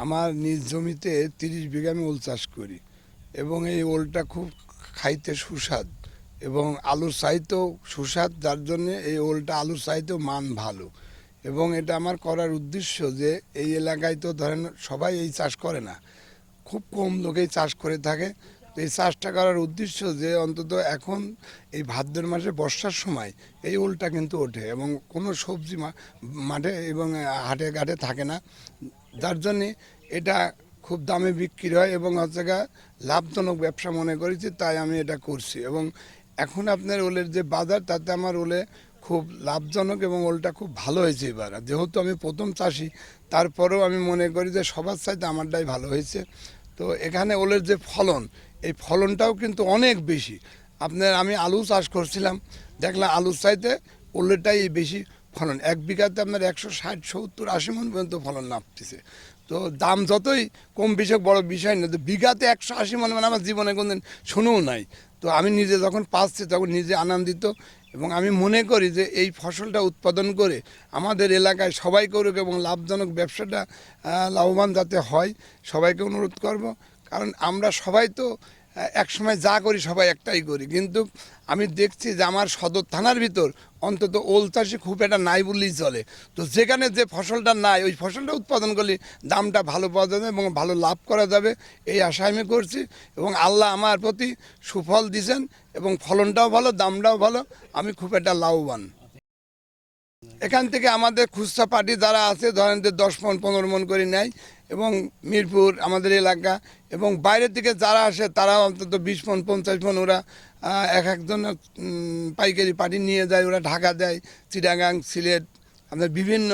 আমার নিজ জমিতে তিরিশ বিঘা আমি ওল চাষ করি এবং এই ওলটা খুব খাইতে সুস্বাদ এবং আলুর চাইতেও সুস্বাদ, যার জন্য এই ওলটা আলুর চাইতেও মান ভালো। এবং এটা আমার করার উদ্দেশ্য যে এই এলাকায় তো ধরেন সবাই এই চাষ করে না, খুব কম লোকেই চাষ করে থাকে। তো এই চাষটা করার উদ্দেশ্য যে অন্তত এখন এই ভাদ্র মাসে বর্ষার সময় এই ওলটা কিন্তু ওঠে এবং কোনো সবজি মাঠে এবং হাটে ঘাটে থাকে না। যার জন্যে এটা খুব দামে বিক্রি হয় এবং হচ্ছে লাভজনক ব্যবসা মনে করেছি, তাই আমি এটা করছি। এবং এখন আপনার ওলের যে বাজার, তাতে আমার ওলে খুব লাভজনক এবং ওলটা খুব ভালো হয়েছে এবার। যেহেতু আমি প্রথম চাষি, তারপরেও আমি মনে করি যে সবার চাইতে আমারটাই ভালো হয়েছে। তো এখানে ওলের যে ফলন, এই ফলনটাও কিন্তু অনেক বেশি। আপনার আমি আলু চাষ করছিলাম, দেখলাম আলুর চাইতে ওলেরটাই বেশি ফলন, এক বিঘাতে আপনার একশো ষাট, সত্তর, আশি মন পর্যন্ত ফলন নাপতেছে তো দাম যতই কম হোক বড় বিষয় না, তো বিঘাতে একশো আশি মন মানে আমার জীবনে কোনদিন শুনেও নাই। তো আমি নিজে যখন পাচ্ছি, তখন নিজে আনন্দিত এবং আমি মনে করি যে এই ফসলটা উৎপাদন করে আমাদের এলাকায় সবাই করুক এবং লাভজনক ব্যবসাটা লাভবান যাতে হয়, সবাইকে অনুরোধ করব। কারণ আমরা সবাই তো একসময় যা করি সবাই একটাই করি। কিন্তু আমি দেখছি যে আমার সদর থানার ভিতর অন্তত ওল চাষি খুব একটা নাই বললেই চলে। তো যেখানে যে ফসলটা নাই, ওই ফসলটা উৎপাদন করলে দামটা ভালো পাওয়া যাবে এবং ভালো লাভ করা যাবে, এই আশা আমি করছি এবং আল্লাহ আমার প্রতি সুফল দিছেন এবং ফলনটাও ভালো, দামটাও ভালো, আমি খুব একটা লাভবান। এখান থেকে আমাদের খুচরা পার্টি যারা আছে, ধরেন যে দশ মন, পনেরো মন করে নেয় এবং মিরপুর, আমাদের এলাকা এবং বাইরে থেকে যারা আসে তারা অন্তত বিশ মন, পঞ্চাশ মন ওরা এক একজন পাইকারি পার্টি নিয়ে যায়, ওরা ঢাকা দেয়, চিটাগাং, সিলেট, আমাদের বিভিন্ন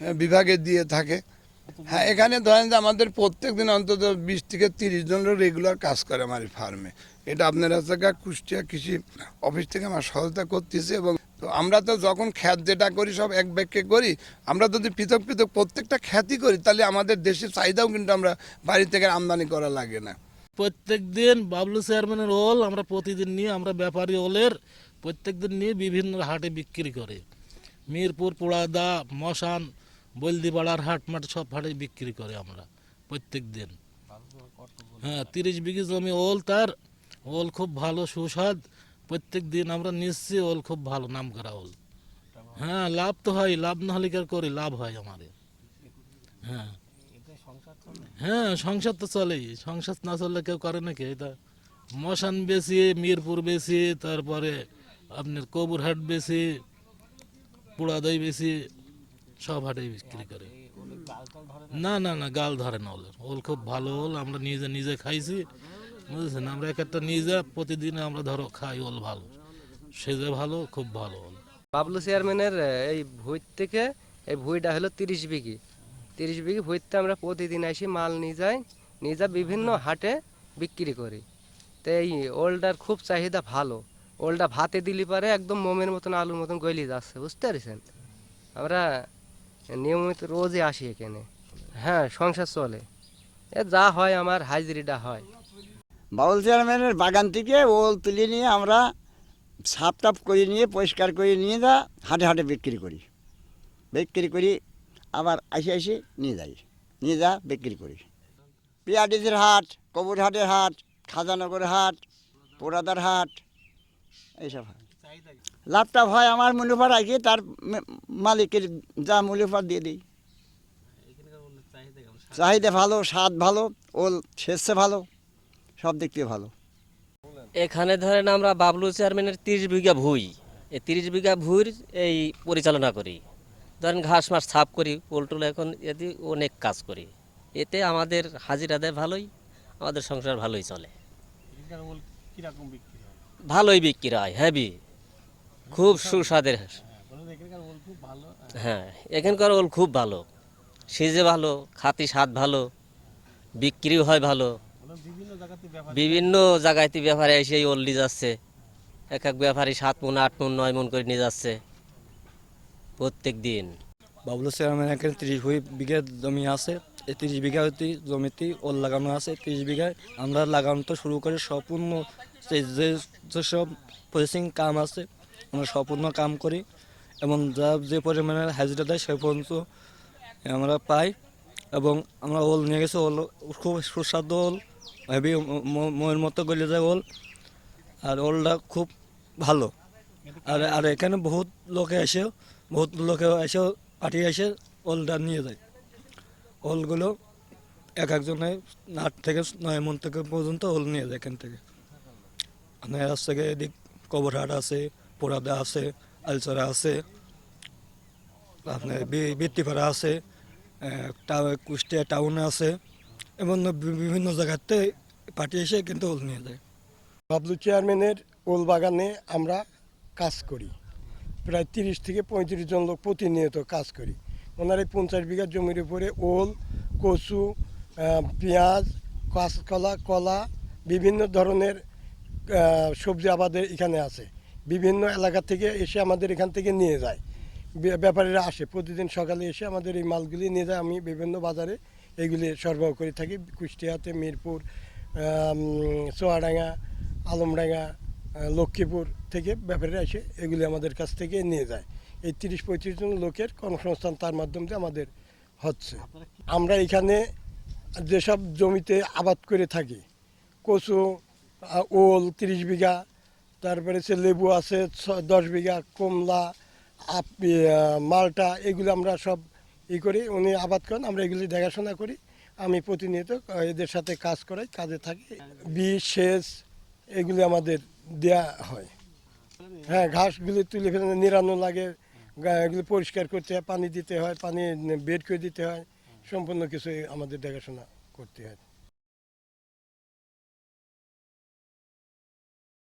বিভাগে দিয়ে থাকে। হ্যাঁ এখানে ধরেন যে আমাদের প্রত্যেক দিন অন্তত বিশ থেকে তিরিশ জনের রেগুলার কাজ করে আমার ফার্মে এটা আপনার হচ্ছে কুষ্টিয়া কৃষি অফিস থেকে আমার সহায়তা করতেছে এবং আমরা তো যখন খ্যাত যেটা করি সব এক ব্যাগকে করি আমরা যদি পৃথক পৃথক প্রত্যেকটা খ্যাতি করি তাহলে আমাদের দেশের চাহিদাও কিন্তু আমরা বাড়ি থেকে আমদানি করা লাগে না। প্রত্যেক দিন বাবলু চেয়ারম্যানের ওল আমরা প্রতিদিন নিয়ে আমরা ব্যাপারী ওলের প্রত্যেক দিন নিয়ে বিভিন্ন হাটে বিক্রি করে। মিরপুর পোড়াদা মশান বলদিপাড়ার হাট মাঠ সব হাটে বিক্রি করে আমরা প্রত্যেক দিন। হ্যাঁ তিরিশ বিঘি জমি ওল তার ওল খুব ভালো সুস্বাদ। প্রত্যেক দিন আমরা নিচ্ছি, ওল খুব ভালো নাম করা ওল। হ্যাঁ লাভ তো হয়, লাভ না হলে করি? লাভ হয় আমাদের হ্যাঁ। হ্যাঁ সংসার তো চলেই। সংসার না চললে কেউ করে নাকি? এটা মশান বেশি, মিরপুর বেশি, তারপরে আপনার কবুরহাট বেশি পোড়াদই বেশি, সব হাটেই বিক্রি করে। না না না, গাল ধরে না ওলের। ওল খুব ভালো ওল, আমরা নিজে নিজে খাইছি। বুঝেছেন? আমরা এক একটা নিজে প্রতিদিন আমরা ধরো খাই, ওল ভালো। সেজে ভালো, খুব ভালো। বাবলু চেয়ারম্যানের এই ভুঁই থেকে, এই ভুঁইটা হলো তিরিশ বিঘি। তিরিশ বিঘি ভুঁইতে আমরা প্রতিদিন আসি মাল নিয়ে যাই, নিয়ে যা বিভিন্ন হাটে বিক্রি করি। তো এই ওলটার খুব চাহিদা ভালো। ওলটা ভাতে দিলি পারে, একদম মোমের মতন, আলুর মতন গলি যাচ্ছে, বুঝতে পারছেন? আমরা নিয়মিত রোজই আসি এখানে। হ্যাঁ সংসার চলে। এ, যা হয় আমার হাজিরিটা হয়। বাউল চেয়ারম্যানের বাগান থেকে ওল তুলে নিয়ে আমরা সাপ টাপ করে নিয়ে পরিষ্কার করে নিয়ে যা হাটে হাটে বিক্রি করি। বিক্রি করি আবার আসে আসে নিয়ে যাই। নিয়ে যা বিক্রি করি। পিয়াডিজের হাট কবুরহাটের হাট খাজানগর হাট পোড়াদার হাট এইসব হাট লাভটা হয় আমার মুনাফা রাখি তার মালিকের যা মুনাফা দিয়ে দিই। চাহিদা ভালো স্বাদ ভালো ওল শেষে ভালো। সব দিক থেকে ভালো। এখানে ধরেন আমরা বাবলু চেয়ারম্যানের তিরিশ বিঘা ভুই। এই তিরিশ বিঘা ভুঁইর এই পরিচালনা করি। ধরেন ঘাস মাস সাফ করি পোলটুল এখন এতে অনেক কাজ করি। এতে আমাদের হাজিরা দেয় ভালোই, আমাদের সংসার ভালোই চলে। ভালোই বিক্রি হয় হ্যাভি খুব সুস্বাদের। হ্যাঁ এখানকার ওল খুব ভালো। সিজে ভালো খাতি স্বাদ ভালো, বিক্রিও হয় ভালো। বিভিন্ন জায়গাতে ব্যাপারে এসে নিয়ে যাচ্ছে। এক এক ব্যাপারী সাত মন আট মন নয় মন করে নিয়ে যাচ্ছে। প্রত্যেক দিন। বাবলু চেয়ারম্যান এখানে তিরিশ বিঘা জমি আছে। এই তিরিশ বিঘা জমিতে ওল লাগানো আছে। তিরিশ বিঘায় আমরা লাগানো তো শুরু করে সম্পূর্ণ যে- যে যেসব প্রসেসিং কাম আছে আমরা সম্পূর্ণ কাম করি। এবং যা যে পরিমাণে হাজিরা দেয় সে পর্যন্ত আমরা পাই। এবং আমরা ওল নিয়ে গেছি ওল খুব সুস্বাদু ওল হেভি ময়ের মতো গলে যায় ওল। আর ওলটা খুব ভালো। আর আর এখানে বহুত লোকে এসে বহুত লোকে এসে পাঠিয়ে এসে ওলটা নিয়ে যায়। ওলগুলো এক একজনে আট থেকে নয় মন থেকে পর্যন্ত ওল নিয়ে যায় এখান থেকে। মানে আজ থেকে এদিক কবরহাট আছে, পোড়াদা আছে, আলচরা আছে, আপনার বৃত্তিপাড়া আছে কুষ্টিয়া টাউনে আছে। এবং বিভিন্ন জায়গাতে পার্টি এসে কিন্তু ওল নিয়ে যায়। বাবলু চেয়ারম্যানের ওল বাগানে আমরা কাজ করি। প্রায় তিরিশ থেকে পঁয়ত্রিশ জন লোক প্রতিনিয়ত কাজ করি। ওনার এই পঞ্চাশ বিঘা জমির উপরে ওল, কচু পেঁয়াজ, কাঁচকলা, কলা, বিভিন্ন ধরনের সবজি আবাদের এখানে আছে। বিভিন্ন এলাকা থেকে এসে আমাদের এখান থেকে নিয়ে যায়। ব্যাপারীরা আসে, প্রতিদিন সকালে এসে আমাদের এই মালগুলি নিয়ে যায়। আমি বিভিন্ন বাজারে এগুলি সরবরাহ করে থাকি। কুষ্টিয়াতে মিরপুর আম, চুয়াডাঙ্গা আলমডাঙ্গা লক্ষ্মীপুর থেকে ব্যাপারীরা এসে এগুলি আমাদের কাছ থেকে নিয়ে যায়। এই তিরিশ পঁয়ত্রিশ জন লোকের কর্মসংস্থান তার মাধ্যমে দিয়ে আমাদের হচ্ছে। আমরা এখানে যেসব জমিতে আবাদ করে থাকি কচু ওল তিরিশ বিঘা তারপরে সে লেবু আছে দশ বিঘা কমলা আপ মালটা এগুলো আমরা সব ই করি, উনি আবাদ করেন, আমরা এগুলি দেখাশোনা করি। আমি প্রতিনিয়ত এদের সাথে কাজ করাই, কাজে থাকি। বিষ, সেচ, এগুলি আমাদের দেয়া হয়। হ্যাঁ ঘাসগুলি তুলে ফেলে নিরানো লাগে এগুলি পরিষ্কার করতে হয়, পানি দিতে হয়, পানি বের করে দিতে হয়। সম্পূর্ণ কিছু আমাদের দেখাশোনা করতে হয়।